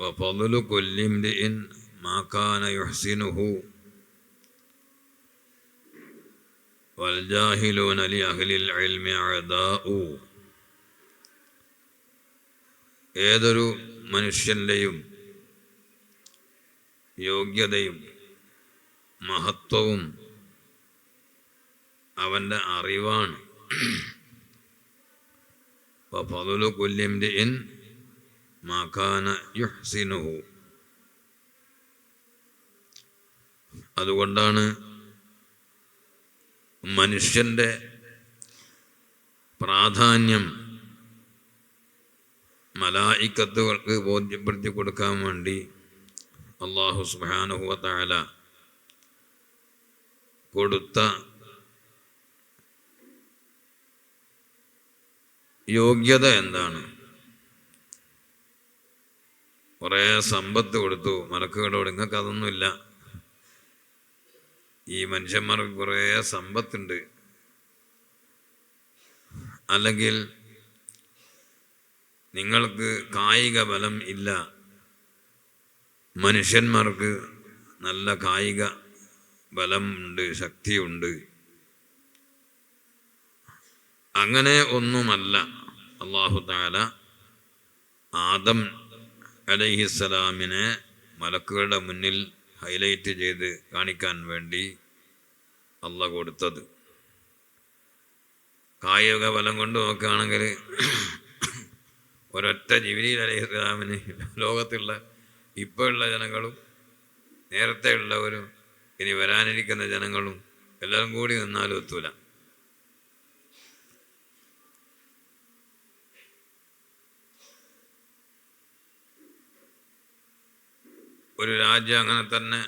وفضل كل امرئ ما كان يحسنه والجاهلون لأهل العلم أعداء ഏതൊരു മനുഷ്യൻ്റെയും യോഗ്യതയും മഹത്വവും അവൻ്റെ അറിവാണ് ഫതുലു കുല്യൻ്റെ ഇൻ മാക്കാന യുഹ്സിനുഹു. അതുകൊണ്ടാണ് മനുഷ്യന്റെ പ്രാധാന്യം മലായിക്കത്തുകൾക്ക് ബോധ്യപ്പെടുത്തി കൊടുക്കാൻ വേണ്ടി അള്ളാഹു സുബാനുഹുവല കൊടുത്ത യോഗ്യത എന്താണ്? കുറേ സമ്പത്ത് കൊടുത്തു. മലക്കുകളോട് നിങ്ങൾക്ക് അതൊന്നുമില്ല ഈ മനുഷ്യന്മാർക്ക് കുറേ സമ്പത്തുണ്ട്. അല്ലെങ്കിൽ നിങ്ങൾക്ക് കായിക ബലം ഇല്ല. മനുഷ്യന്മാർക്ക് നല്ല കായിക ബലമുണ്ട് ശക്തിയുണ്ട്. അങ്ങനെ ഒന്നുമല്ല. അള്ളാഹു താല ആദം അലഹിസ്സലാമിനെ മലക്കുകളുടെ മുന്നിൽ ഹൈലൈറ്റ് ചെയ്ത് കാണിക്കാൻ വേണ്ടി അല്ല കൊടുത്തത്. കായിക ബലം കൊണ്ട് നോക്കുകയാണെങ്കിൽ ഒരൊറ്റ ജിബിലി അലൈഹിസ്സലാമിന് ലോകത്തുള്ള ഇപ്പോഴുള്ള ജനങ്ങളും നേരത്തെ ഉള്ളവരും ഇനി വരാനിരിക്കുന്ന ജനങ്ങളും എല്ലാവരും കൂടി നിന്നാലും എത്തൂല ഒരു രാജ്യം അങ്ങനെ തന്നെ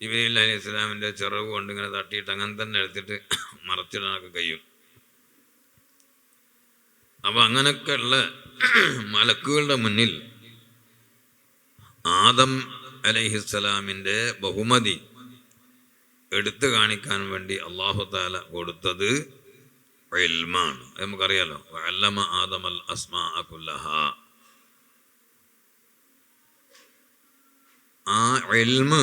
ജിബിലി അലി ഇസ്ലാമിന്റെ ചിറവ് കൊണ്ട് ഇങ്ങനെ തട്ടിയിട്ട് അങ്ങനെ തന്നെ എടുത്തിട്ട് മറച്ചിടാനൊക്കെ കഴിയും. അപ്പം അങ്ങനെയൊക്കെ ഉള്ള മലക്കുകളുടെ മുന്നിൽ ആദം അലഹിസ്സലാമിന്റെ ബഹുമതി എടുത്തു കാണിക്കാൻ വേണ്ടി അള്ളാഹു താല കൊടുത്തത് എൽമാണ് നമുക്കറിയാലോ അല്ലമ ആദം അൽ അസ്മാ ആ എൽമ്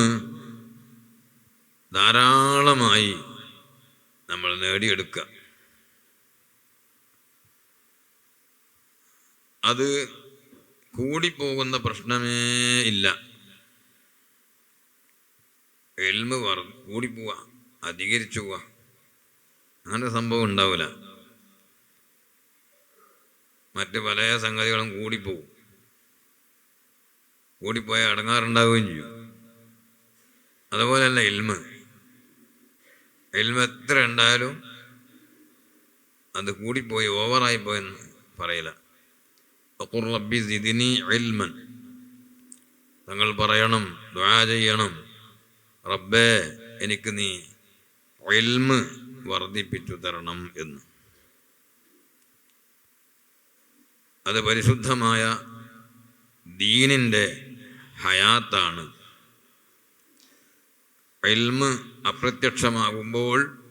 ധാരാളമായി നമ്മൾ നേടിയെടുക്കുക. അത് കൂടിപ്പോകുന്ന പ്രശ്നമേ ഇല്ല. എൽമ് വർ കൂടിപ്പോവുക അധികരിച്ചു പോവുക അങ്ങനെ സംഭവം ഉണ്ടാവില്ല മറ്റ് പല സംഗതികളും കൂടിപ്പോവും. കൂടിപ്പോയ അടങ്ങാറുണ്ടാവുകയും ചെയ്യും. അതുപോലെയല്ല ഇൽമ ഇൽമ എത്ര ഉണ്ടായാലും അത് കൂടിപ്പോയി ഓവറായി പോയെന്ന് പറയില്ല റബ്ബി സിദിനി തങ്ങൾ പറയണം ദ്വാ ചെയ്യണം. റബ്ബേ എനിക്ക് നീ ഇൽമ് വർദ്ധിപ്പിച്ചു തരണം എന്ന്. അത് പരിശുദ്ധമായ ദീനിന്റെ ഹയാത്താണ്. ഇൽമ് അപ്രത്യക്ഷമാകുമ്പോൾ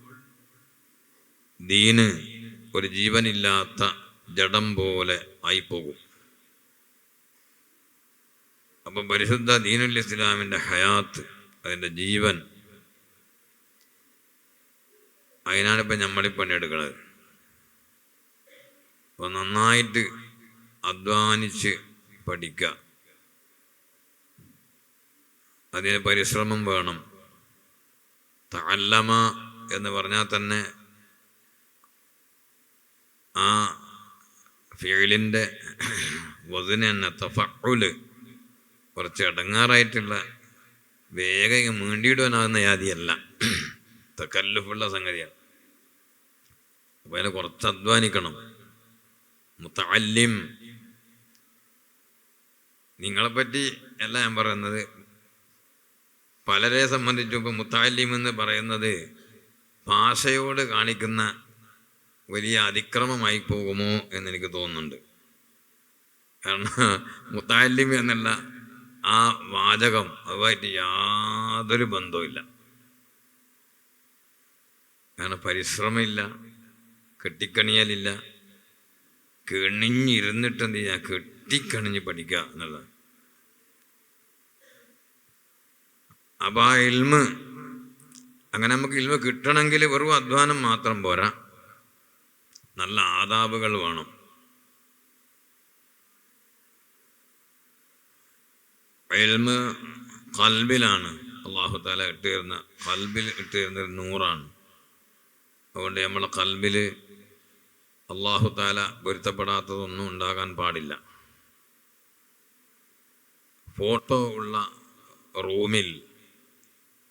ദീന് ഒരു ജീവനില്ലാത്ത ജഡം പോലെ ആയിപ്പോകും. അപ്പം പരിശുദ്ധ ദീനുൽ ഇസ്ലാമിന്റെ ഹയാത്ത് അതിന്റെ ജീവൻ അതിനാണ് ഇപ്പം നമ്മളീ പണിയെടുക്കുന്നത് അപ്പോൾ നന്നായിട്ട് അധ്വാനിച്ച് പഠിക്കുക. അതിന് പരിശ്രമം വേണം. തല്ലമ എന്ന് പറഞ്ഞാൽ തന്നെ ആ ഫീലിന്റെ വതിന് തന്നെ തഫുൽ കുറച്ച് അടങ്ങാറായിട്ടുള്ള വേഗം മീണ്ടിയിടുവാനാകുന്ന യാതിയല്ല തക്കല്ലുഫുള്ള സംഗതിയാണ്. അപ്പോൾ അതിനെ കുറച്ച് അധ്വാനിക്കണം. മുത്തല്യം നിങ്ങളെപ്പറ്റി അല്ല ഞാൻ പറയുന്നത്. പലരെ സംബന്ധിച്ചും ഇപ്പം മുത്താലിം എന്ന് പറയുന്നത് ഭാഷയോട് കാണിക്കുന്ന വലിയ അതിക്രമമായി പോകുമോ എന്നെനിക്ക് തോന്നുന്നുണ്ട്. കാരണം മുത്താലിം എന്നുള്ള ആ വാചകം അതുമായിട്ട് യാതൊരു ബന്ധവുമില്ല. കാരണം പരിശ്രമമില്ല കെട്ടിക്കണിയാലില്ല കെണിഞ്ഞിരുന്നിട്ട് എന്ത് ചെയ്യുക കെട്ടിക്കണിഞ്ഞ് പഠിക്കുക എന്നുള്ളത് അപ്പം ആ ഇൽമ് അങ്ങനെ നമുക്ക് ഇൽമ കിട്ടണമെങ്കിൽ വെറും അധ്വാനം മാത്രം പോരാ. നല്ല ആദാബുകൾ വേണം. ഇൽമ് കൽബിലാണ്. അള്ളാഹു താല ഇട്ടുതരുന്ന കൽബിൽ ഇട്ടുതരുന്ന ഒരു നൂറാണ്. അതുകൊണ്ട് നമ്മളെ കൽബിൽ അള്ളാഹു താല പൊരുത്തപ്പെടാത്തതൊന്നും ഉണ്ടാകാൻ പാടില്ല. ഫോട്ടോ ഉള്ള റൂമിൽ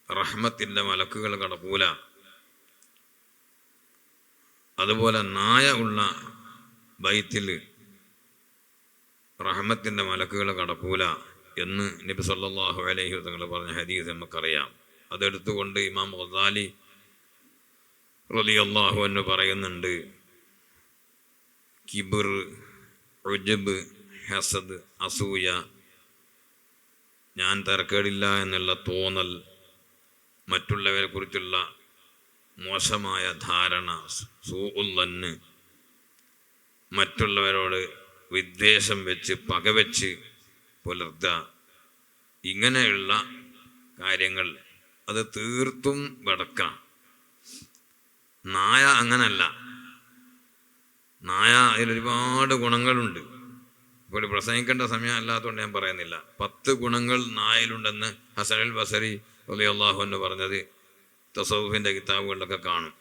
റഹ്മത്തിന്റെ മലക്കുകൾ കടക്കൂല. അതുപോലെ നായ ഉള്ള ബൈത്തിൽ റഹ്മത്തിന്റെ മലക്കുകൾ കടക്കൂല എന്ന് നബി സല്ലാഹു അലൈഹി തങ്ങൾ പറഞ്ഞ ഹദീസ് നമുക്കറിയാം. അതെടുത്തുകൊണ്ട് ഇമാം ഖസാലി റലി അള്ളാഹു എന്ന് പറയുന്നുണ്ട് കിബിർ റുജബ് ഹസദ് അസൂയ ഞാൻ തരക്കേടില്ല എന്നുള്ള തോന്നൽ മറ്റുള്ളവരെ കുറിച്ചുള്ള മോശമായ ധാരണ സൂഉല്ലന്ന് മറ്റുള്ളവരോട് വിദ്വേഷം വെച്ച് പകവെച്ച് പുലർത്തുക. ഇങ്ങനെയുള്ള കാര്യങ്ങൾ അത് തീർത്തും വെടക്കാം. നായ അങ്ങനല്ല. നായ അതിലൊരുപാട് ഗുണങ്ങളുണ്ട്. ഇപ്പോൾ പ്രസംഗിക്കേണ്ട സമയം അല്ലാത്തതുകൊണ്ട് ഞാൻ പറയുന്നില്ല. പത്ത് ഗുണങ്ങൾ നായയിലുണ്ടെന്ന് ഹസനുൽ ബസരി അലി അള്ളാഹു എന്ന് പറഞ്ഞത് തസൗഫിന്റെ കിതാബുകളിലൊക്കെ കാണും.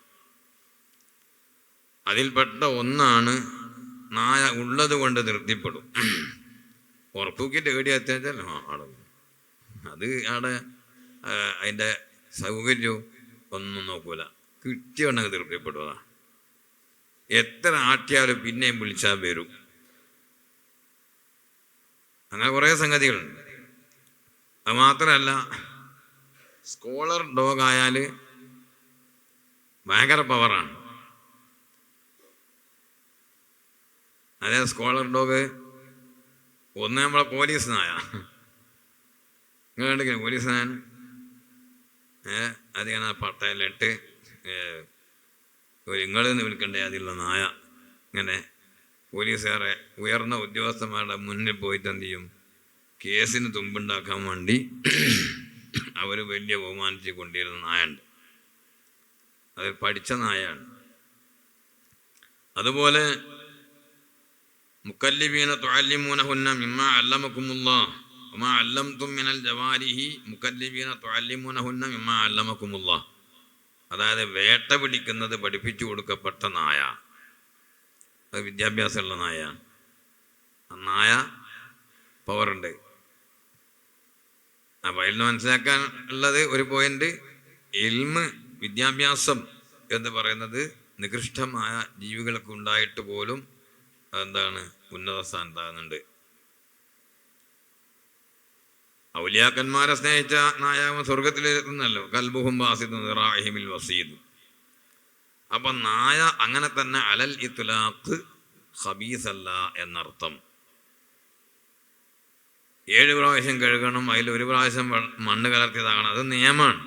അതിൽപ്പെട്ട ഒന്നാണ് നായ ഉള്ളത് കൊണ്ട് തൃപ്തിപ്പെടും ഉറപ്പൂക്കിട്ട് ഏടി അത്യാവശ്യം ആ അത് അവിടെ ആ, അതിന്റെ സൗകര്യവും ഒന്നും നോക്കൂല. കിട്ടിയുണ്ടെങ്കിൽ തൃപ്തിപ്പെടുക എത്ര ആട്ടിയാലും പിന്നെയും വിളിച്ചാൽ വരും. അങ്ങനെ കുറേ സംഗതികളുണ്ട്. അത് മാത്രമല്ല സ്കോളർ ഡോഗ് ആയാൽ ഭയങ്കര പവറാണ് അതേ സ്കോളർ ഡോഗ് ഒന്ന് നമ്മളെ പോലീസ് നായ നിങ്ങൾ കണ്ടില്ലേ പോലീസ് നായ ഏ അതിങ്ങനെ പട്ടയിലിട്ട് നിങ്ങൾ വിൽക്കണ്ടേ അതിലുള്ള നായ. ഇങ്ങനെ പോലീസുകാരെ ഉയർന്ന ഉദ്യോഗസ്ഥന്മാരുടെ മുന്നിൽ പോയിട്ട് എന്ത് ചെയ്യും? കേസിന് തുമ്പുണ്ടാക്കാൻ വേണ്ടി അവർ വലിയ ബഹുമാനിച്ച് കൊണ്ടിരുന്ന നായുണ്ട് അത് പഠിച്ച നായാണ് അതുപോലെ മുക്കല്ലിബീന തുഅല്ലിമൂനഹുന്ന മിമ്മ അല്ലമക്കുമുള്ള വമാ അല്ലംതും മിനൽ ജവാരിഹി മുക്കല്ലിബീന തുഅല്ലിമൂനഹുന്ന മിമ്മ അല്ലമക്കുമുള്ള അതായത് വേട്ട പിടിക്കുന്നത് പഠിപ്പിച്ചു കൊടുക്കപ്പെട്ട നായ. അത് വിദ്യാഭ്യാസമുള്ള നായ. ആ നായ പവറുണ്ട് അപ്പം അതിൽ നിന്ന് മനസ്സിലാക്കാൻ ഉള്ളത് ഒരു പോയിന്റ് ഇൽമ് വിദ്യാഭ്യാസം എന്ന് പറയുന്നത് നികൃഷ്ടമായ ജീവികൾക്ക് ഉണ്ടായിട്ട് പോലും എന്താണ് ഉന്നത സ്ഥാനത്താകുന്നുണ്ട് ഔലിയാക്കന്മാരെ സ്നേഹിച്ച നായകം സ്വർഗത്തിലെത്തുന്നല്ലോ കൽബുഹും ബാസിദുറാഹിമിൽ വസീദ്. അപ്പൊ നായ അങ്ങനെ തന്നെ അലൽ ഇത്തുലാഖ് ഹബീസല്ല എന്നർത്ഥം. ഏഴ് പ്രാവശ്യം കഴുകണം അതിൽ ഒരു പ്രാവശ്യം മണ്ണ് കലർത്തിയതാകണം. അത് നിയമമാണ്.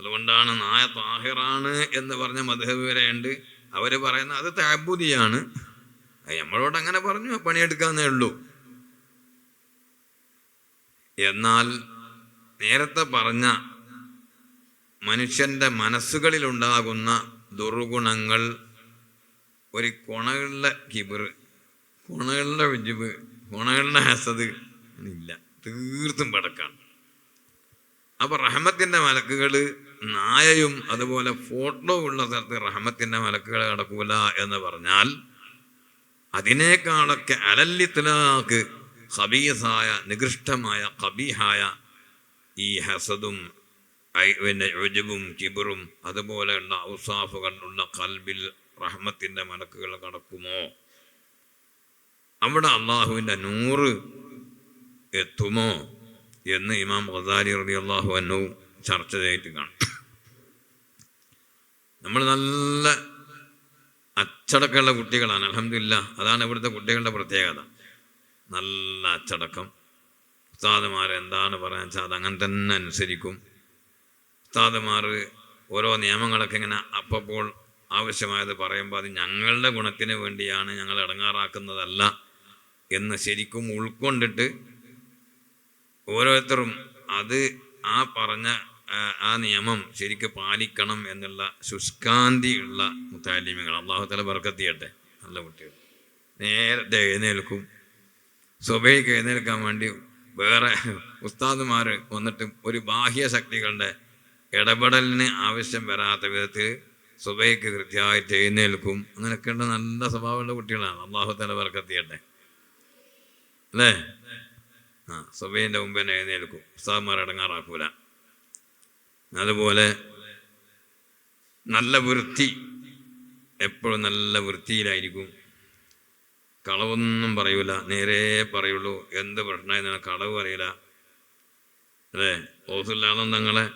അതുകൊണ്ടാണ് നായ താഹിറാണ് എന്ന് പറഞ്ഞ മധുഹബ് വരെയുണ്ട് അവർ പറയുന്ന അത് താബുദിയാണ് നമ്മളോട് അങ്ങനെ പറഞ്ഞു പണിയെടുക്കാന്നേ ഉള്ളൂ. എന്നാൽ നേരത്തെ പറഞ്ഞ മനുഷ്യന്റെ മനസ്സുകളിലുണ്ടാകുന്ന ദുർഗുണങ്ങൾ ഒരു കുണകളുടെ കിബിർ കുണകളുടെ വിജിബ് കുണകളുടെ ഹസത് ഇല്ല. തീർത്തും പടക്കാണ് അപ്പൊ റഹമത്തിന്റെ മലക്കുകൾ നായയും അതുപോലെ ഫോട്ടോ ഉള്ള സ്ഥലത്ത് റഹമത്തിന്റെ മലക്കുകൾ കിടക്കൂല എന്ന് പറഞ്ഞാൽ അതിനേക്കാളൊക്കെ അലല്ലിത്തലാക്ക് ഹബീസായ നികൃഷ്ടമായ കബീഹായ ഈ ഹസദും പിന്നെ രുജുവും കിബറും അതുപോലെയുള്ള ഔസാഫ് കണ്ടുള്ള കൽബിൽ റഹ്മത്തിന്റെ മലക്കുകൾ കടക്കുമോ അവിടെ അള്ളാഹുവിന്റെ നൂറ് എത്തുമോ എന്ന് ഇമാം ഖസാലി റബി അള്ളാഹു അന്നു ചർച്ച ചെയ്തിട്ട് കാണും നമ്മൾ നല്ല അച്ചടക്കമുള്ള കുട്ടികളാണ്. അലഹമില്ല അതാണ് ഇവിടുത്തെ കുട്ടികളുടെ പ്രത്യേകത. നല്ല അച്ചടക്കം. ഉസ്താദുമാർ എന്താണ് പറയാൻ വെച്ചാൽ അത് അങ്ങനെ തന്നെ അനുസരിക്കും. ഉസ്താദുമാർ ഓരോ നിയമങ്ങളൊക്കെ ഇങ്ങനെ അപ്പപ്പോൾ ആവശ്യമായത് പറയുമ്പോൾ അത് ഞങ്ങളുടെ ഗുണത്തിന് വേണ്ടിയാണ് ഞങ്ങൾ ഇടങ്ങാറാക്കുന്നതല്ല എന്ന് ശരിക്കും ഉൾക്കൊണ്ടിട്ട് ഓരോരുത്തരും അത് ആ പറഞ്ഞ ആ, നിയമം ശരിക്ക് പാലിക്കണം എന്നുള്ള ശുഷ്കാന്തി ഉള്ള മുത്താലിമികൾ. അള്ളാഹുത്തല ബർക്കത്ത് ചെയ്യട്ടെ നല്ല കുട്ടികൾ. നേരത്തെ എഴുന്നേൽക്കും. സ്വഭയ്ക്ക് എഴുന്നേൽക്കാൻ വേണ്ടി വേറെ ഉസ്താദുമാർ വന്നിട്ട് ഒരു ബാഹ്യ ശക്തികളുടെ ഇടപെടലിന് ആവശ്യം വരാത്ത വിധത്തിൽ സുബൈക്ക് കൃത്യമായിട്ട് എഴുന്നേൽക്കും. അങ്ങനെയൊക്കെയുള്ള നല്ല സ്വഭാവമുള്ള കുട്ടികളാണ്. അള്ളാഹു തല ചെയ്യട്ടെ അല്ലേ? ആ സുബൈന്റെ മുമ്പ് തന്നെ എഴുന്നേൽക്കും. ഉസ്താദ്മാർ ഇടങ്ങാറാക്കൂല. അതുപോലെ നല്ല വൃത്തി. എപ്പോഴും നല്ല വൃത്തിയിലായിരിക്കും. കളവൊന്നും പറയൂല. നേരെ പറയുള്ളൂ. എന്ത് പ്രശ്നമായിരുന്നാലും കളവ് പറയില്ല. അല്ലേ? ഓസുല്ലാദം തങ്ങളെ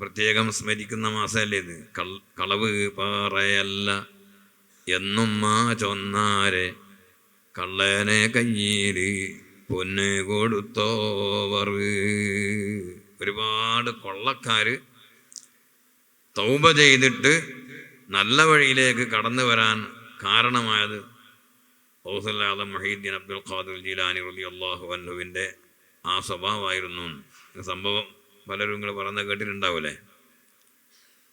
പ്രത്യേകം സ്മരിക്കുന്ന മാസമല്ലേ ഇത്? കളവ് പറയല്ല. എന്നും മാ ചൊന്നാരെ കള്ളനെ കയ്യിൽ പൊന്ന് കൊടുത്തോവർ. ഒരുപാട് കൊള്ളക്കാര് തൗബ ചെയ്തിട്ട് നല്ല വഴിയിലേക്ക് കടന്നു വരാൻ കാരണമായത് ഔസല്ലാദം മഹീദ്ദീൻ അബ്ദുൽ ഖാദുൽ ജീലാനി റലി അള്ളാഹു അന്നുവിന്റെ ആ സ്വഭാവമായിരുന്നു. സംഭവം പലരും ഇങ്ങനെ പറഞ്ഞ കേട്ടിട്ടുണ്ടാവൂലേ?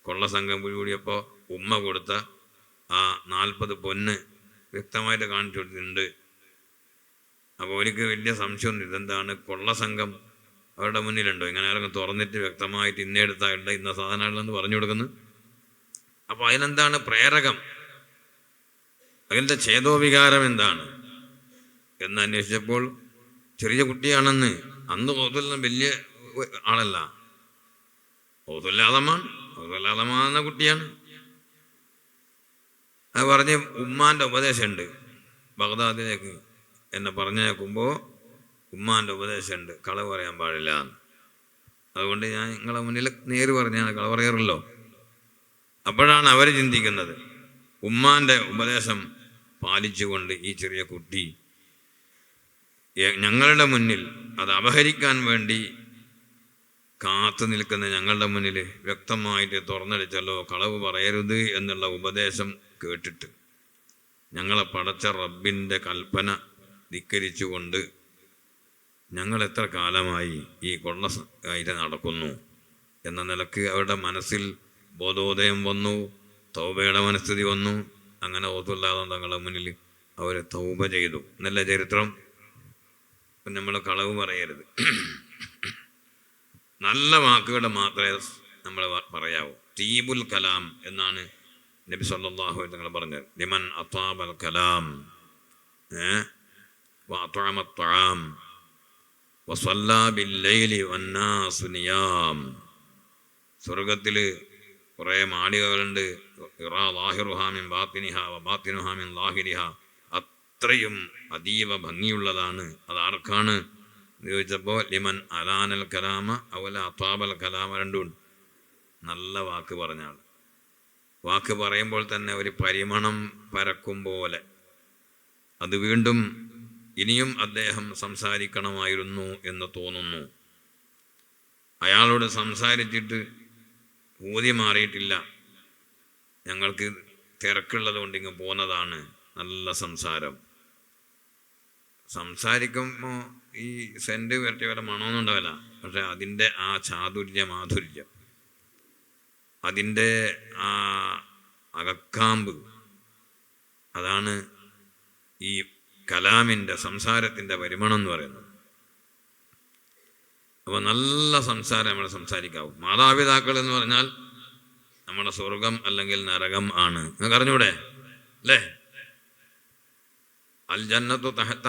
കൊള്ള സംഘം കൂടിയപ്പോൾ ഉമ്മ കൊടുത്ത ആ നാൽപ്പത് പൊന്ന് വ്യക്തമായിട്ട് കാണിച്ചു കൊടുത്തിട്ടുണ്ട്. അപ്പോൾ അവർക്ക് വലിയ സംശയമൊന്നും ഇതെന്താണ് കൊള്ള സംഘം അവരുടെ മുന്നിലുണ്ടോ? ഇങ്ങനെ ആരെങ്കിലും തുറന്നിട്ട് വ്യക്തമായിട്ട് ഇന്നെടുത്തായിട്ട് ഇന്ന സാധനമാണെന്ന് പറഞ്ഞു കൊടുക്കുന്നു. അപ്പോൾ അതിനെന്താണ് പ്രേരകം. അതിന്റെ ഛേദോവികാരം എന്താണ്? എന്ന് അന്വേഷിച്ചപ്പോൾ ചെറിയ കുട്ടിയാണെന്ന് അന്ന് ഓതുല്ല വലിയ ആളല്ല. ഓതുല്ലാതമാണ് ഓതുല്ലാതമാകുന്ന കുട്ടിയാണ്. അത് പറഞ്ഞ് ഉമ്മാന്റെ ഉപദേശമുണ്ട്. ബഗ്ദാദിലേക്ക് എന്നെ പറഞ്ഞേക്കുമ്പോൾ ഉമ്മാന്റെ ഉപദേശമുണ്ട്. കളവ് പറയാൻ പാടില്ല അതുകൊണ്ട് ഞാൻ നിങ്ങളെ മുന്നിൽ നേര് പറഞ്ഞാണ് കളവ് പറയാറുള്ളോ? അപ്പോഴാണ് അവർ ചിന്തിക്കുന്നത്. ഉമ്മാന്റെ ഉപദേശം പാലിച്ചുകൊണ്ട് ഈ ചെറിയ കുട്ടി ഞങ്ങളുടെ മുന്നിൽ അത് അപഹരിക്കാൻ വേണ്ടി കാത്തു നിൽക്കുന്ന ഞങ്ങളുടെ മുന്നിൽ വ്യക്തമായിട്ട് തുറന്നടിച്ചല്ലോ കളവ് പറയരുത് എന്നുള്ള ഉപദേശം കേട്ടിട്ട് ഞങ്ങളെ പടച്ച റബ്ബിന്റെ കൽപ്പന ധിക്കരിച്ചുകൊണ്ട് ഞങ്ങൾ എത്ര കാലമായി ഈ കൊള്ള ഇത് നടക്കുന്നു എന്ന നിലയ്ക്ക് അവരുടെ മനസ്സിൽ ബോധോദയം വന്നു തൗബയുടെ മനസ്ഥിതി വന്നു. അങ്ങനെ ഓത്തുല്ലാതെ തങ്ങളുടെ മുന്നിൽ അവർ തൗബ ചെയ്തു. നല്ല ചരിത്രം? നമ്മൾ കളവ് പറയരുത്. നല്ല വാക്കുകൾ മാത്രമേ നമ്മൾ പറയാവൂ. തീബുൽ കലാം എന്നാണ് നബി അലൈഹി തങ്ങൾ പറഞ്ഞത്. ലിമൻ അത്താബൽ കലാം. ഏ? وأطعم الطعام وصلى بالليل والناس نيام സ്വർഗത്തിൽ കുറേ മാളികകളുണ്ട് ഇറാ ലാഹിറുഹാമിൻ ബാത്തിനിഹ ബാത്തിനുഹാമിൻ ലാഹിരിഹ അത്രയും അതീവ ഭംഗിയുള്ളതാണ് അത് ആർക്കാണ് എന്ന് ചോദിച്ചപ്പോൾ ലിമൻ അലാനൽ കലാമ അവല അത്താബൽ കലാമ രണ്ടും നല്ല വാക്ക് പറഞ്ഞാൽ വാക്ക് പറയുമ്പോൾ തന്നെ ഒരു പരിമണം പരക്കും പോലെ അത് വീണ്ടും ഇനിയും അദ്ദേഹം സംസാരിക്കണമായിരുന്നു എന്ന് തോന്നുന്നു. അയാളോട് സംസാരിച്ചിട്ട് ഊതി മാറിയിട്ടില്ല. ഞങ്ങൾക്ക് തിരക്കുള്ളത് കൊണ്ട് ഇങ്ങ് പോന്നതാണ് നല്ല സംസാരം. സംസാരിക്കുമ്പോൾ ഈ സെന്റ് വരട്ടിയ വരെ പക്ഷെ അതിന്റെ ആ ചാതുര്യ മാധുര്യം അതിന്റെ ആ അകക്കാമ്പ് അതാണ് ഈ കലാമിന്റെ സംസാരത്തിന്റെ പരിമണം എന്ന് പറയുന്നത്. അപ്പോൾ നല്ല സംസാരം നമ്മൾ സംസാരിക്കാവും. മാതാപിതാക്കൾ എന്ന് പറഞ്ഞാൽ നമ്മുടെ സ്വർഗം അല്ലെങ്കിൽ നരകം ആണ്. നിങ്ങൾക്ക് അറിഞ്ഞൂടെ? അല്ലേ? അൽ ജന്നത്തു തഹത്ത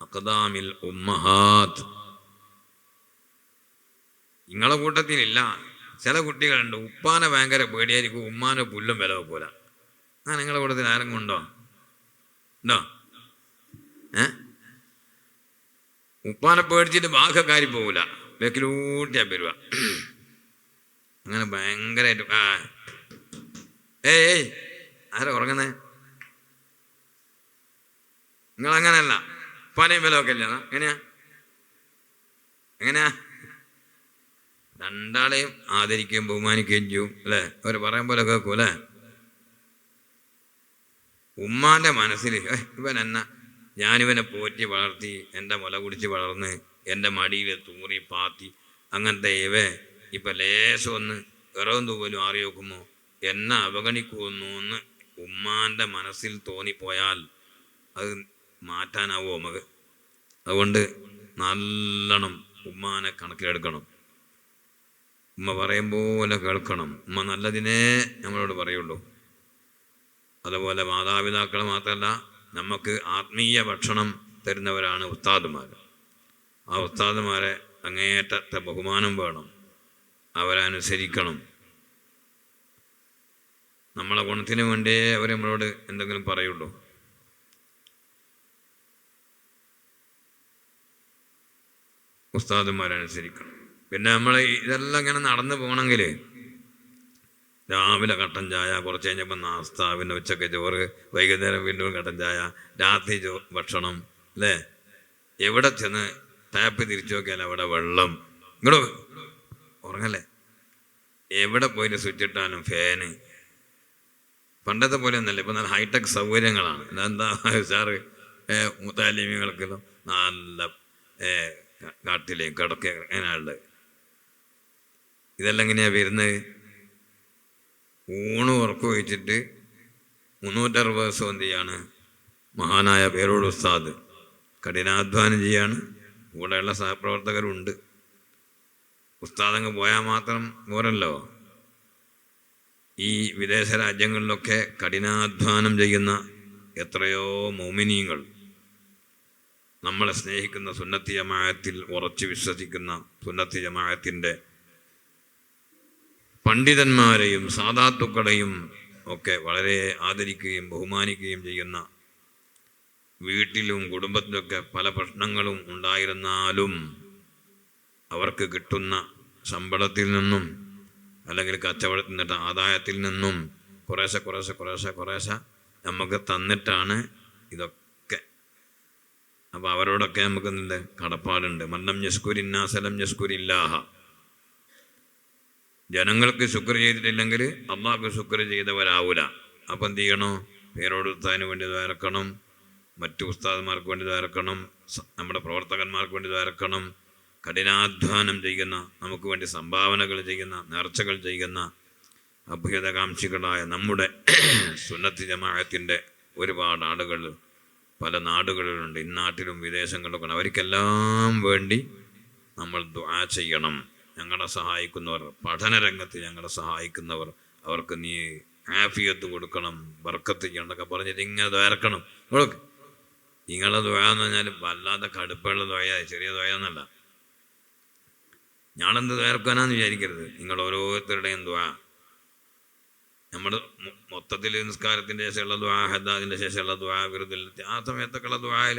അഖദാമിൽ ഉമ്മഹാത്ത്. നിങ്ങളെ കൂട്ടത്തിലില്ല. ചില കുട്ടികളുണ്ട്. ഉപ്പാനെ ഭയങ്കര പേടിയായിരിക്കും. ഉമ്മാനെ പുല്ലും വില പോലെ ആ നിങ്ങളെ കൂട്ടത്തിൽ ആരെങ്കിലും ഉണ്ടോ? ഉണ്ടോ? ഏ? ഉപ്പാനെ പേടിച്ചിട്ട് ബാഹക്കാരി പോകൂല ബേക്കിലൂട്ടിയാ പെരുവ. അങ്ങനെ ഭയങ്കരമായിട്ട് ആ. ഏയ് ഏയ് ആരാ ഉറങ്ങുന്നേ? നിങ്ങൾ അങ്ങനെയല്ല ഉപ്പാനെയും വിലമൊക്കെ ഇല്ല എങ്ങനെയാ? എങ്ങനെയാ? രണ്ടാളെയും ആദരിക്കുകയും ബഹുമാനിക്കുകയും ചെയ്യും അല്ലേ? അവർ പറയാൻ പോലെ കേൾക്കും അല്ലേ? ഉമ്മാന്റെ മനസ്സിൽ ഇവൻ എന്നാ? ഞാനിവനെ പോറ്റി വളർത്തി എന്റെ മുല കുടിച്ച് വളർന്ന് എന്റെ മടിയിൽ തൂറി പാത്തി അങ്ങനത്തെ ഇവ ഇപ്പം ലേശം ഒന്ന് ഇറവും തൂവലും ആറി നോക്കുമോ എന്നെ അവഗണിക്കുന്നു എന്ന് ഉമ്മാന്റെ മനസ്സിൽ തോന്നിപ്പോയാൽ അത് മാറ്റാനാവോ നമുക്ക് അതുകൊണ്ട് നല്ലോണം ഉമ്മാനെ കണക്കിലെടുക്കണം. ഉമ്മ പറയും പോലെ കേൾക്കണം. ഉമ്മ നല്ലതിനേ നമ്മളോട് പറയുള്ളൂ. അതുപോലെ മാതാപിതാക്കൾ മാത്രമല്ല നമുക്ക് ആത്മീയ ഭക്ഷണം തരുന്നവരാണ് ഉസ്താദുമാർ ആ ഉസ്താദുമാരെ അങ്ങേയറ്റത്തെ ബഹുമാനം വേണം. അവരനുസരിക്കണം. നമ്മളെ ഗുണത്തിന് വേണ്ടിയേ അവർ നമ്മളോട് എന്തെങ്കിലും പറയുള്ളൂ. ഉസ്താദുമാരനുസരിക്കണം. പിന്നെ നമ്മൾ ഇതെല്ലാം ഇങ്ങനെ നടന്നു പോകണമെങ്കിൽ രാവിലെ കട്ടൻ ചായ കുറച്ച് കഴിഞ്ഞപ്പോൾ നാസ്ത പിന്നെ ഉച്ചയ്ക്ക് ചോറ് വൈകുന്നേരം വീണ്ടും കട്ടൻ ചായ രാത്രി ചോ ഭക്ഷണം അല്ലേ? എവിടെ ചെന്ന് ടാപ്പ് തിരിച്ചു നോക്കിയാൽ അവിടെ വെള്ളം. ഇങ്ങോട്ട് ഉറങ്ങല്ലേ? എവിടെ പോയിട്ട് സ്വിച്ച് ഇട്ടാലും ഫാന് പണ്ടത്തെ പോലെ ഒന്നല്ല ഇപ്പം നല്ല ഹൈടെക് സൗകര്യങ്ങളാണ്. എന്താ സാറ്? മുത്താലിമികൾക്കെല്ലാം നല്ല കാട്ടിലെയും കടക്കെ അങ്ങനെയുള്ളത് ഇതെല്ലാം എങ്ങനെയാണ് വരുന്നത്? ഊണ് ഉറക്കം വെച്ചിട്ട് മുന്നൂറ്ററുപത് ദിവസം എന്ത് ചെയ്യാണ്? മഹാനായ പേരോട് ഉസ്താദ് കഠിനാധ്വാനം ചെയ്യാണ്. കൂടെയുള്ള സഹപ്രവർത്തകരുണ്ട്. ഉസ്താദങ്ങ് പോയാൽ മാത്രം പോരല്ലോ. ഈ വിദേശ രാജ്യങ്ങളിലൊക്കെ കഠിനാധ്വാനം ചെയ്യുന്ന എത്രയോ മോമിനിയങ്ങൾ നമ്മളെ സ്നേഹിക്കുന്ന സുന്നത്തി ജമായത്തിൽ ഉറച്ചു വിശ്വസിക്കുന്ന സുന്നത്തി ജമാഅത്തിന്റെ പണ്ഡിതന്മാരെയും സാധാത്തുക്കളെയും ഒക്കെ വളരെ ആദരിക്കുകയും ബഹുമാനിക്കുകയും ചെയ്യുന്ന വീട്ടിലും കുടുംബത്തിലൊക്കെ പല പ്രശ്നങ്ങളും ഉണ്ടായിരുന്നാലും അവർക്ക് കിട്ടുന്ന ശമ്പളത്തിൽ നിന്നും അല്ലെങ്കിൽ കച്ചവടത്തിൽ നിന്നിട്ട് ആദായത്തിൽ നിന്നും കുറേശ്ശെ കുറേശ്ശെ കുറേശ്ശെ കുറേശ്ശെ നമുക്ക് തന്നിട്ടാണ് ഇതൊക്കെ. അപ്പോൾ അവരോടൊക്കെ നമുക്ക് എന്തുണ്ട്? കടപ്പാടുണ്ട്. മന്നം ഞസ്കുരിന്നാസലം ഞസ്കുരില്ലാഹ ജനങ്ങൾക്ക് ശുക്ർ ചെയ്തിട്ടില്ലെങ്കിൽ അള്ളാഹ്ക്ക് ശുക്ർ ചെയ്തവരാവൂല. അപ്പം എന്ത് ചെയ്യണോ? പേരോട് ഉസ്താദിന് വേണ്ടി ദ്വാരക്കണം. മറ്റു ഉസ്താദ്മാർക്ക് വേണ്ടി ദ്വാരക്കണം. നമ്മുടെ പ്രവർത്തകന്മാർക്ക് വേണ്ടി ദ്വാരക്കണം. കഠിനാധ്വാനം ചെയ്യുന്ന നമുക്ക് വേണ്ടി സംഭാവനകൾ ചെയ്യുന്ന നേർച്ചകൾ ചെയ്യുന്ന അഭ്യുതകാംക്ഷികളായ നമ്മുടെ സുന്നത്തി ജമാഅത്തിന്റെ ഒരുപാട് ആളുകൾ പല നാടുകളിലുണ്ട്. ഇന്നാട്ടിലും വിദേശങ്ങളിലൊക്കെ അവർക്കെല്ലാം വേണ്ടി നമ്മൾ ദ്വാ ചെയ്യണം. ഞങ്ങളെ സഹായിക്കുന്നവർ പഠനരംഗത്ത് ഞങ്ങളെ സഹായിക്കുന്നവർ അവർക്ക് നീ ആഫിയത്ത് കൊടുക്കണം ബർക്കത്ത് ചെയ്യണമെന്നൊക്കെ പറഞ്ഞിട്ട് ഇങ്ങനെ ദ്വാരക്കണം കൊടുക്കും നിങ്ങളെ ദ്വയ എന്ന് പറഞ്ഞാൽ വല്ലാതെ കടുപ്പുള്ള ദ്വയ ചെറിയ ദ്വയ എന്നല്ല. ഞാനെന്ത് ദ്വാരക്കാനാന്ന് വിചാരിക്കരുത്. നിങ്ങൾ ഓരോരുത്തരുടെയും ദ്വാ നമ്മുടെ മൊത്തത്തിൽ നിസ്കാരത്തിന്റെ ശേഷമുള്ള ദ്വാ ഹദ്ദാദിന്റെ ശേഷമുള്ള ദ്വാ വിരുദ്ധ ആ സമയത്തൊക്കെയുള്ള ദ്വായിൽ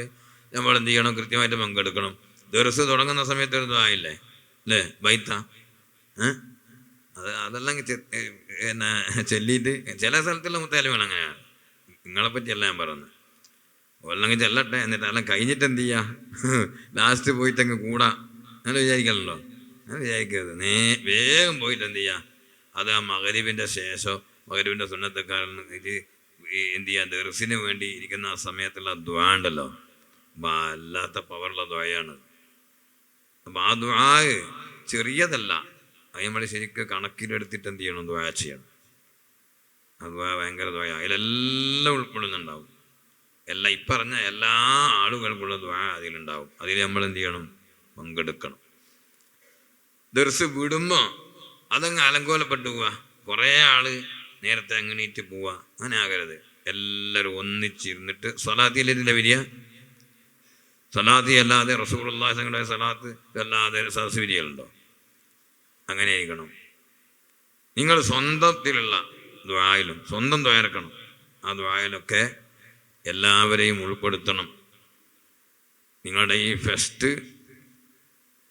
നമ്മൾ എന്ത് ചെയ്യണം? കൃത്യമായിട്ട് പങ്കെടുക്കണം. ദിവസം തുടങ്ങുന്ന സമയത്ത് ഒരു ദ്വാ ഇല്ലേ അല്ലേ ബൈത്ത? അത് അതെല്ലാം പിന്നെ ചെല്ലിയിട്ട് ചില സ്ഥലത്തുള്ള മുത്താലിമാണ് അങ്ങനെയാണ് നിങ്ങളെ പറ്റിയല്ല ഞാൻ പറയുന്നത്. ഒല്ലെങ്കിൽ ചെല്ലട്ടെ എന്നിട്ട് എല്ലാം കഴിഞ്ഞിട്ട് എന്ത് ചെയ്യാ? ലാസ്റ്റ് പോയിട്ട് അങ്ങ് കൂടാ. അങ്ങനെ വിചാരിക്കണല്ലോ അങ്ങനെ വിചാരിക്കരുത്. നേ വേഗം പോയിട്ട് എന്ത് ചെയ്യാ? അത് ആ മകരീബിന്റെ ശേഷം മകരീബിന്റെ സുന്നത്തക്കാരൻ ഇത് എന്ത് ചെയ്യാ? ദർസിന് വേണ്ടി ഇരിക്കുന്ന ആ സമയത്തുള്ള ദ്വാ ഉണ്ടല്ലോ. വല്ലാത്ത പവറുള്ള ദ്വയാണ്. അപ്പം ആ ദുആ ചെറിയതല്ല. അത് നമ്മൾ ശരിക്കും കണക്കിലെടുത്തിട്ട് എന്ത് ചെയ്യണം? ദുആ ചെയ്യണം. അത് ഭയങ്കര ദുആ അതിലെല്ലാം ഉൾക്കൊള്ളുന്നുണ്ടാവും. എല്ലാം ഇപ്പറഞ്ഞ എല്ലാ ആളുകൾക്കുള്ള ദുആ അതിലുണ്ടാവും. അതിൽ നമ്മൾ എന്ത് ചെയ്യണം? പങ്കെടുക്കണം. ദർസ് വിടുമ്പോൾ അതങ്ങ് അലങ്കോലപ്പെട്ടു പോവാ. കുറേ ആൾ നേരത്തെ അങ്ങണീറ്റ് പോവാ. അങ്ങനെ ആകരുത് എല്ലാവരും ഒന്നിച്ചിരുന്നിട്ട് സ്വലാത്തിയിലെ വരിക സലാത്തി അല്ലാതെ റസൂറുല്ലാസങ്ങളുടെ സലാത്ത് അല്ലാതെ സദസ് വിരിയലുണ്ടോ? അങ്ങനെ ഇരിക്കണം നിങ്ങൾ സ്വന്തത്തിലുള്ള ദ്വായിലും സ്വന്തം ദ്വാരക്കണം. ആ ദ്വായിലൊക്കെ എല്ലാവരെയും ഉൾപ്പെടുത്തണം. നിങ്ങളുടെ ഈ ഫെസ്റ്റ്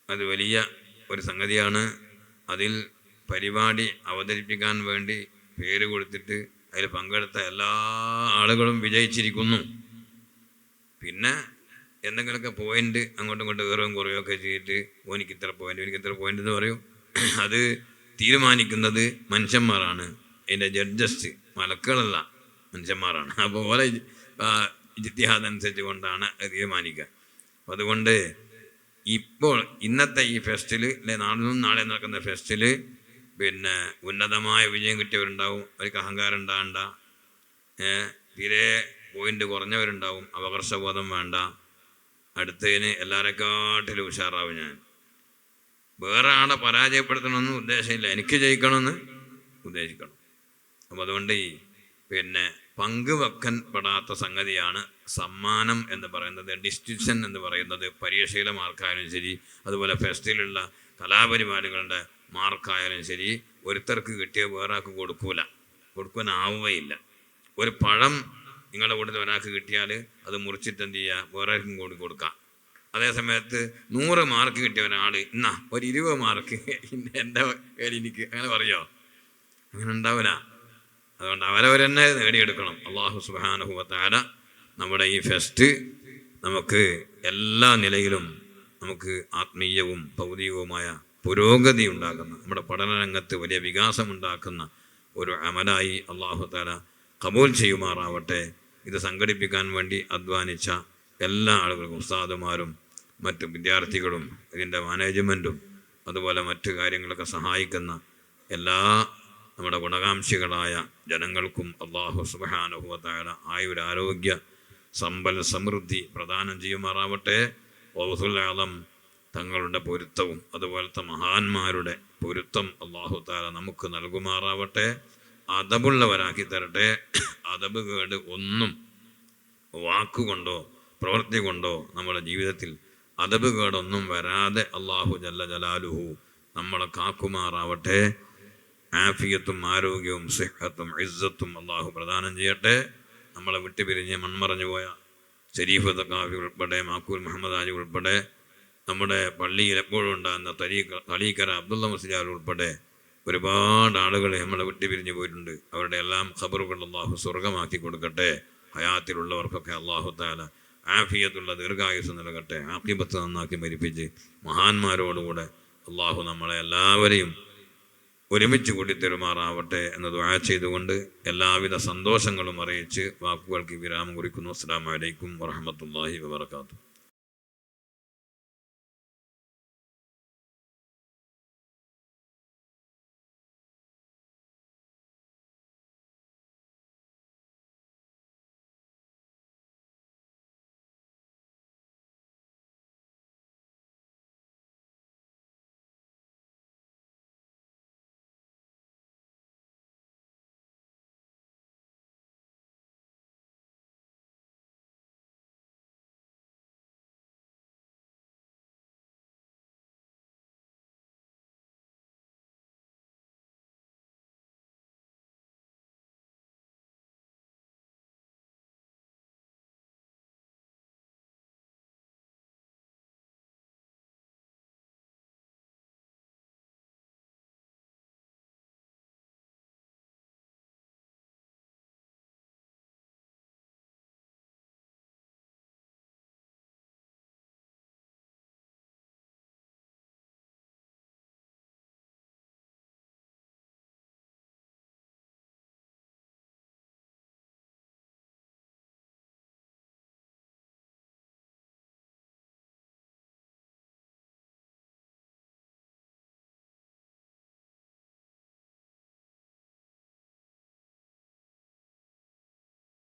അത് വലിയ ഒരു സംഗതിയാണ്. അതിൽ പരിപാടി അവതരിപ്പിക്കാൻ വേണ്ടി പേര് കൊടുത്തിട്ട് അതിൽ പങ്കെടുത്ത എല്ലാ ആളുകളും വിജയിച്ചിരിക്കുന്നു. പിന്നെ എന്തെങ്കിലുമൊക്കെ പോയിന്റ് അങ്ങോട്ടും ഇങ്ങോട്ടും കയറുകയും കുറയുകയും ഒക്കെ ചെയ്തിട്ട് ഓനിക്ക് ഇത്ര പോയിന്റ് എനിക്ക് ഇത്ര പോയിന്റ് എന്ന് പറയും. അത് തീരുമാനിക്കുന്നത് മനുഷ്യന്മാരാണ്. അതിന്റെ ജഡ്ജസ് മലക്കുകളല്ല മനുഷ്യന്മാരാണ്. അപ്പോൾ ഓരെ ഇതിഹാസം അനുസരിച്ച് കൊണ്ടാണ് തീരുമാനിക്കുക. അപ്പം അതുകൊണ്ട് ഇപ്പോൾ ഇന്നത്തെ ഈ ഫെസ്റ്റിൽ അല്ലെ നാളെയും നാളെ നടക്കുന്ന ഫെസ്റ്റിൽ പിന്നെ ഉന്നതമായ വിജയം കിട്ടിയവരുണ്ടാവും അവർക്ക് അഹങ്കാരം ഉണ്ടാകണ്ട തീരെ പോയിന്റ് കുറഞ്ഞവരുണ്ടാവും അപകർഷബോധം വേണ്ട അടുത്തതിന് എല്ലാവരെക്കാട്ടിലും ഉഷാറാവും ഞാൻ. വേറെ ആളെ പരാജയപ്പെടുത്തണമെന്ന് ഉദ്ദേശമില്ല. എനിക്ക് ജയിക്കണമെന്ന് ഉദ്ദേശിക്കണം. അപ്പം അതുകൊണ്ട് ഈ പിന്നെ പങ്കുവെക്കൻ പെടാത്ത സംഗതിയാണ് സമ്മാനം എന്ന് പറയുന്നത് ഡിസ്റ്റിങ്ഷൻ എന്ന് പറയുന്നത് പരീക്ഷയിലെ മാർക്കായാലും ശരി അതുപോലെ ഫെസ്റ്റിലുള്ള കലാപരിപാടികളുടെ മാർക്കായാലും ശരി ഒരുത്തർക്ക് കിട്ടിയ വേറെ കൊടുക്കൂല. കൊടുക്കാനാവുകയില്ല ഒരു പഴം നിങ്ങളുടെ കൂട്ടത്തിൽ ഒരാൾക്ക് കിട്ടിയാൽ അത് മുറിച്ചിട്ട് എന്ത് ചെയ്യുക വേറെക്കും കൂടി കൊടുക്കാം. അതേ സമയത്ത് നൂറ് മാർക്ക് കിട്ടിയ ഒരാൾ എന്നാ ഒരു ഇരുപത് മാർക്ക് എന്റെ കയ്യിൽ എനിക്ക് അങ്ങനെ പറയോ? അങ്ങനെ ഉണ്ടാവില്ല. അതുകൊണ്ട് അവരവരെന്നെ നേടിയെടുക്കണം. അള്ളാഹു സുബാനുഭവത്താര നമ്മുടെ ഈ ഫെസ്റ്റ് നമുക്ക് എല്ലാ നിലയിലും നമുക്ക് ആത്മീയവും ഭൗതികവുമായ പുരോഗതി ഉണ്ടാക്കുന്ന നമ്മുടെ പഠന പഠനരംഗത്ത് വലിയ വികാസമുണ്ടാക്കുന്ന ഒരു അമലായി അള്ളാഹു താല കബൂൽ ചെയ്യുമാറാവട്ടെ. ഇത് സംഘടിപ്പിക്കാൻ വേണ്ടി അധ്വാനിച്ച എല്ലാ ആളുകൾക്കും ഉസ്താദുമാരും മറ്റു വിദ്യാർത്ഥികളും ഇതിന്റെ മാനേജ്മെന്റും അതുപോലെ മറ്റു കാര്യങ്ങളൊക്കെ സഹായിക്കുന്ന എല്ലാ നമ്മുടെ ഗുണകാംക്ഷികളായ ജനങ്ങൾക്കും അള്ളാഹു സുബാനുഭവത്തായ ആയുരാരോഗ്യ സമ്പൽ സമൃദ്ധി പ്രദാനം ചെയ്യുമാറാവട്ടെ. ഓസുലാളം തങ്ങളുടെ പൊരുത്തവും അതുപോലത്തെ മഹാന്മാരുടെ പൊരുത്തം അള്ളാഹു താല നമുക്ക് നൽകുമാറാവട്ടെ. അതബുള്ളവരാക്കി തരട്ടെ അതബ് കേട് ഒന്നും വാക്കുകൊണ്ടോ പ്രവൃത്തി കൊണ്ടോ നമ്മുടെ ജീവിതത്തിൽ അതബ് കേടൊന്നും വരാതെ അള്ളാഹു ജല്ല ജലാലുഹു നമ്മളെ കാക്കുമാറാവട്ടെ. ആഫിയത്തും ആരോഗ്യവും സിഹത്തും ഇസ്സത്തും അള്ളാഹു പ്രദാനം ചെയ്യട്ടെ. നമ്മളെ വിട്ടുപിരിഞ്ഞ് മൺമറഞ്ഞു പോയ ഷരീഫ് തക്കാഫി ഉൾപ്പെടെ മാക്കൂൽ മുഹമ്മദ് ആജി ഉൾപ്പെടെ നമ്മുടെ പള്ളിയിൽ എപ്പോഴും ഉണ്ടാകുന്ന തലീക്കര അബ്ദുള്ള മുസ്ലിയാർ ഉൾപ്പെടെ ഒരുപാട് ആളുകൾ നമ്മളെ വിട്ടുപിരിഞ്ഞു പോയിട്ടുണ്ട്. അവരുടെ എല്ലാം ഖബറുകൾ അള്ളാഹു സ്വർഗമാക്കി കൊടുക്കട്ടെ. ഹയാത്തിലുള്ളവർക്കൊക്കെ അള്ളാഹു താല ആഫിയത്തുള്ള ദീർഘായുസ് നൽകട്ടെ. ആക്കിബത്ത് നന്നാക്കി മരിപ്പിച്ച് മഹാന്മാരോടുകൂടെ അള്ളാഹു നമ്മളെ എല്ലാവരെയും ഒരുമിച്ച് കൂടി തെരുമാറാവട്ടെ എന്ന് ദുആ ചെയ്തുകൊണ്ട് എല്ലാവിധ സന്തോഷങ്ങളും അറിയിച്ച് വാക്കുകൾക്ക് വിരാമം കുറിക്കുന്നു. അസ്സാം വലൈക്കും വറഹമത്തല്ലാഹി വാത്തു